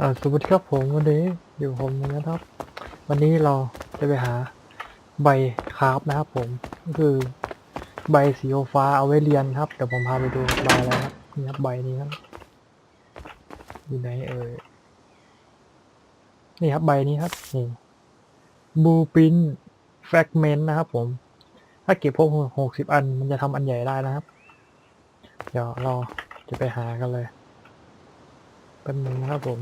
อ่าสวัสดีครับผมวันนี้อยู่ผมนะครับ วันนี้เราจะไปหาใบคราฟนะครับผมก็คือใบสีฟ้าเอาไว้เรียนครับเดี๋ยวผมพาไปดูใบอะไรครับนี่ครับใบนี้ครับอยู่ไหนเอ่ยนี่ครับใบนี้ครับนี่บูปินแฟกเมนต์นะครับผม ถ้าเก็บพวกหกสิบอันมันจะทำอันใหญ่ได้นะครับ เดี๋ยวเราจะไปหากันเลยแป๊บนึงนะครับผม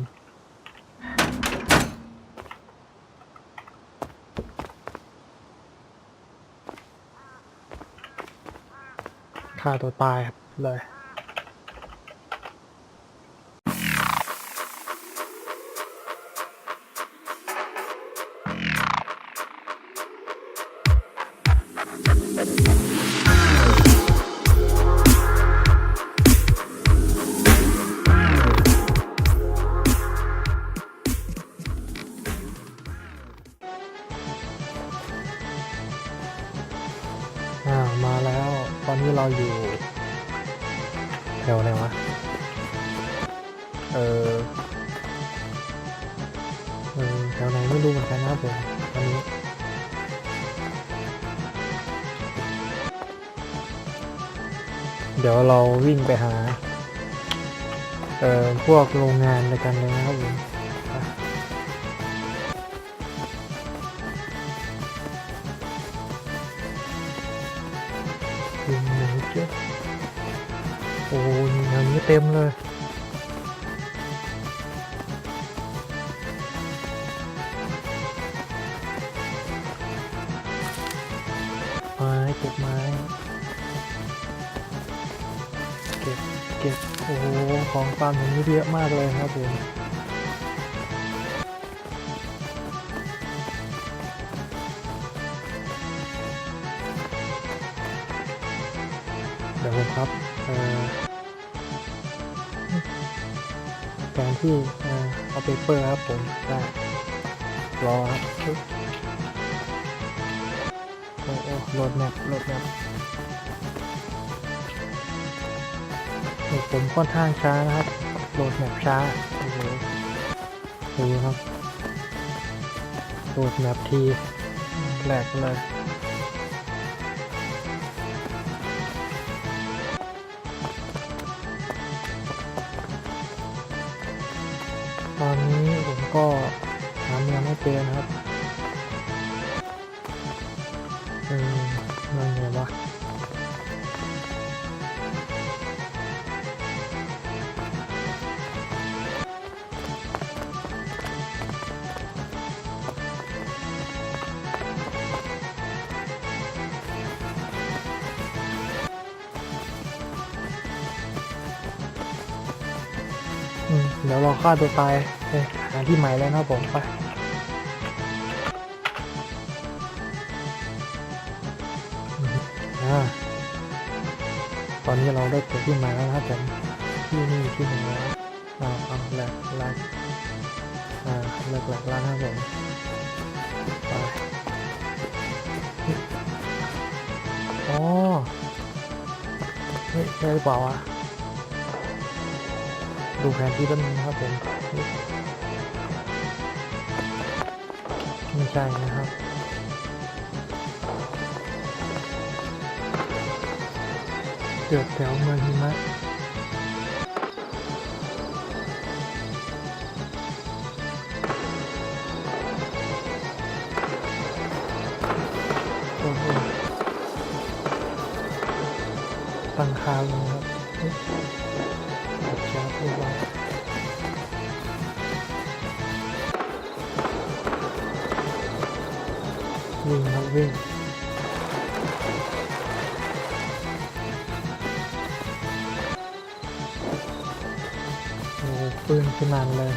ฆ่าตัวตายครับเลย ตอนนี้เราอยู่แถวไหนวะ เออเอแถวไหนไม่รู้เหมือนกันนะครับผมตอนนี้เดี๋ยวเราวิ่งไปหา เอ่อ พวกโรงงานในกันเลยนะครับผม ยิงหนเจ้าโอ้โหแถวนี้เต็มเลยไม้เก็บไม้เก็บเก็บโอ้โหของฟาร์มอย่างนี้เยอะมากเลยครับผม เดี๋ยวผมครับแทนที่เอ่อเอาเปเปอร์ครับผมได้รอครับโอ้โอ้โหลดแมปโหลดแมปโอ้ผมค่อนข้างช้านะครับ โหลดแมปช้าโอ้โหดูครับ โหลดแมปทีแหลกเลย ก็หาเมืองไม่เจอนะครับเออนั่นไงวะอืมเดี๋ยวเราฆ่าตัวตาย ไปหาที่ใหม่แล้วนะผมไปตอนนี้เราได้เกิดที่ใหม่แล้วนะครับผมที่นี่ที่หนึ่งแล้วอ่าเอาแหลกแหลกอ่าแหลกแหลกแล้วนะครับผมไปอ๋อเฮ้ยใช่หรือเปล่าวะ ดูแผนที่แป๊บนึงนะครับผมไม่ใช่นะครับเกิดแถวเมืองหิมะโอ้โหตั้งคาเลยครับ วิ่งครับวิ่งโอ้ปืนขนาดเลย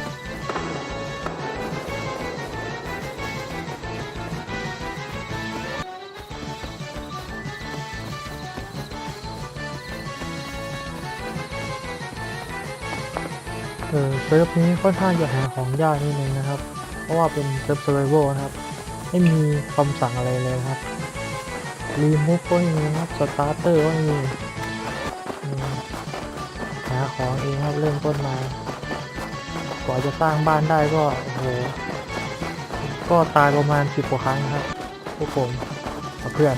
ออเซิร์ฟนี้ค่อนข้างจะหาของยากนิดนึงนะครับ เพราะว่าเป็นเซิร์ฟ survival นะครับ ไม่มีคำสั่งอะไรเลยครับรีมูฟก็ไม่มีนะครับสตาร์เตอร์ก็ไม่มีหาของเองครับเริ่มต้นมากว่าจะสร้างบ้านได้ก็โอ้โหก็ตายประมาณสิบกว่าครั้งครับพวกผมกับเพื่อน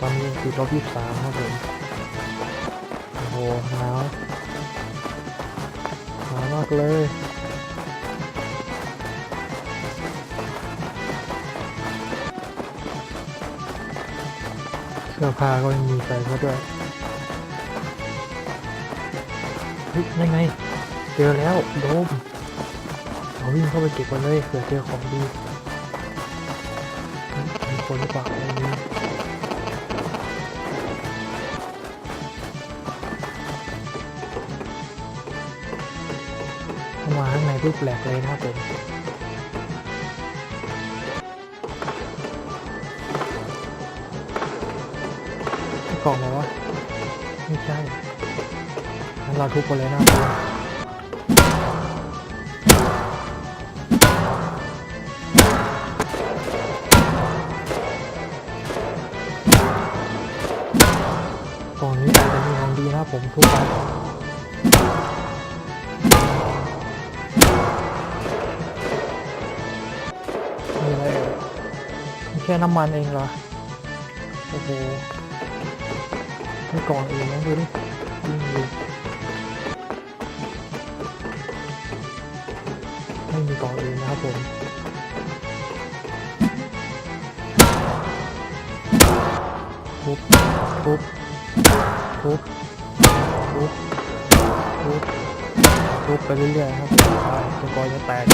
ตอนนี้ติดลบยี่สิบสามครับผม หนาวหนาวมากเลยเสื้อผ้าก็ไม่มีใส่ซะด้วยเฮ้ยยังไง เจอแล้วโดมเราวิ่งเข้าไปเก็บกันเลยเผื่อเจอของดีมีคนหรือเปล่าไม่มีเข้ รูปแหลกเลยนะครับผมที่กล่องเหรอวะไม่ใช่งั้นเราทุบกันเลยนะคุณกล่องนี้อาจจะมีของดีนะผมทุบไป ค่น้ำมันเองเหรอ โอ้โหมีกล่องอื่นไหมดูดิยิงดูไม่มีก่องอื่นนะครับผมทุบทุบทุบทุบทุบทุบไปเรื่อยๆครับตัวกอยจะแตก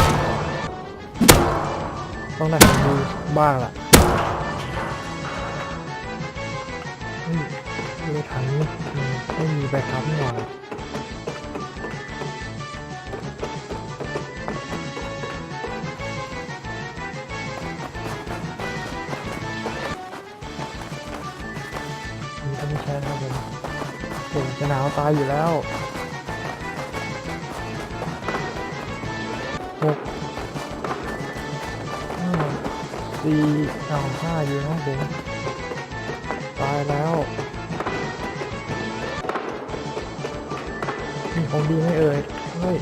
ต้องได้ของดูบ้างล่ะ ดูถังนี่อืมไม่มีใบพับนี่หว่านี่ก็ไม่ใช่นะครับผมผมจะหนาวตายอยู่แล้วหกห้าสี่เอาห้าอยู่นะผมตายแล้ว มีของดีไหมเอ่ยเฮ้ย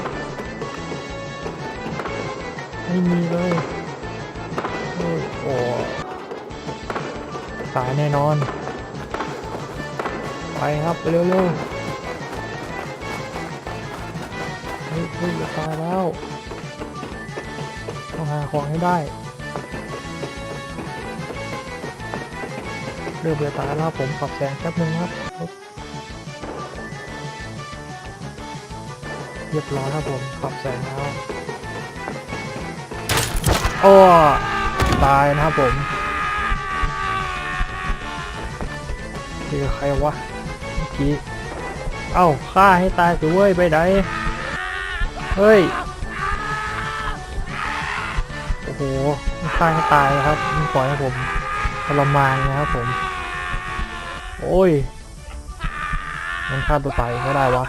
ไม่มีเลยเฮ้ยโอ้ตายแน่นอน ไปครับไปเร็วๆเฮ้ยเฮ้ยตายแล้วต้องหาของให้ได้เริ่มจะตายแล้วผมปรับแสงแป๊บนึงครับ เรียบร้อยครับผมปรับแสงแล้วโอ้ตายนะครับผมคือใครวะเมื่อกี้เอ้าฆ่าให้ตายสิเว้ยไปไหนเฮ้ยโอ้โหฆ่าให้ตายนะครับมันปล่อยให้ผมทรมานนะครับผม โอ้ยมันฆ่าตัวตายก็ได้วะ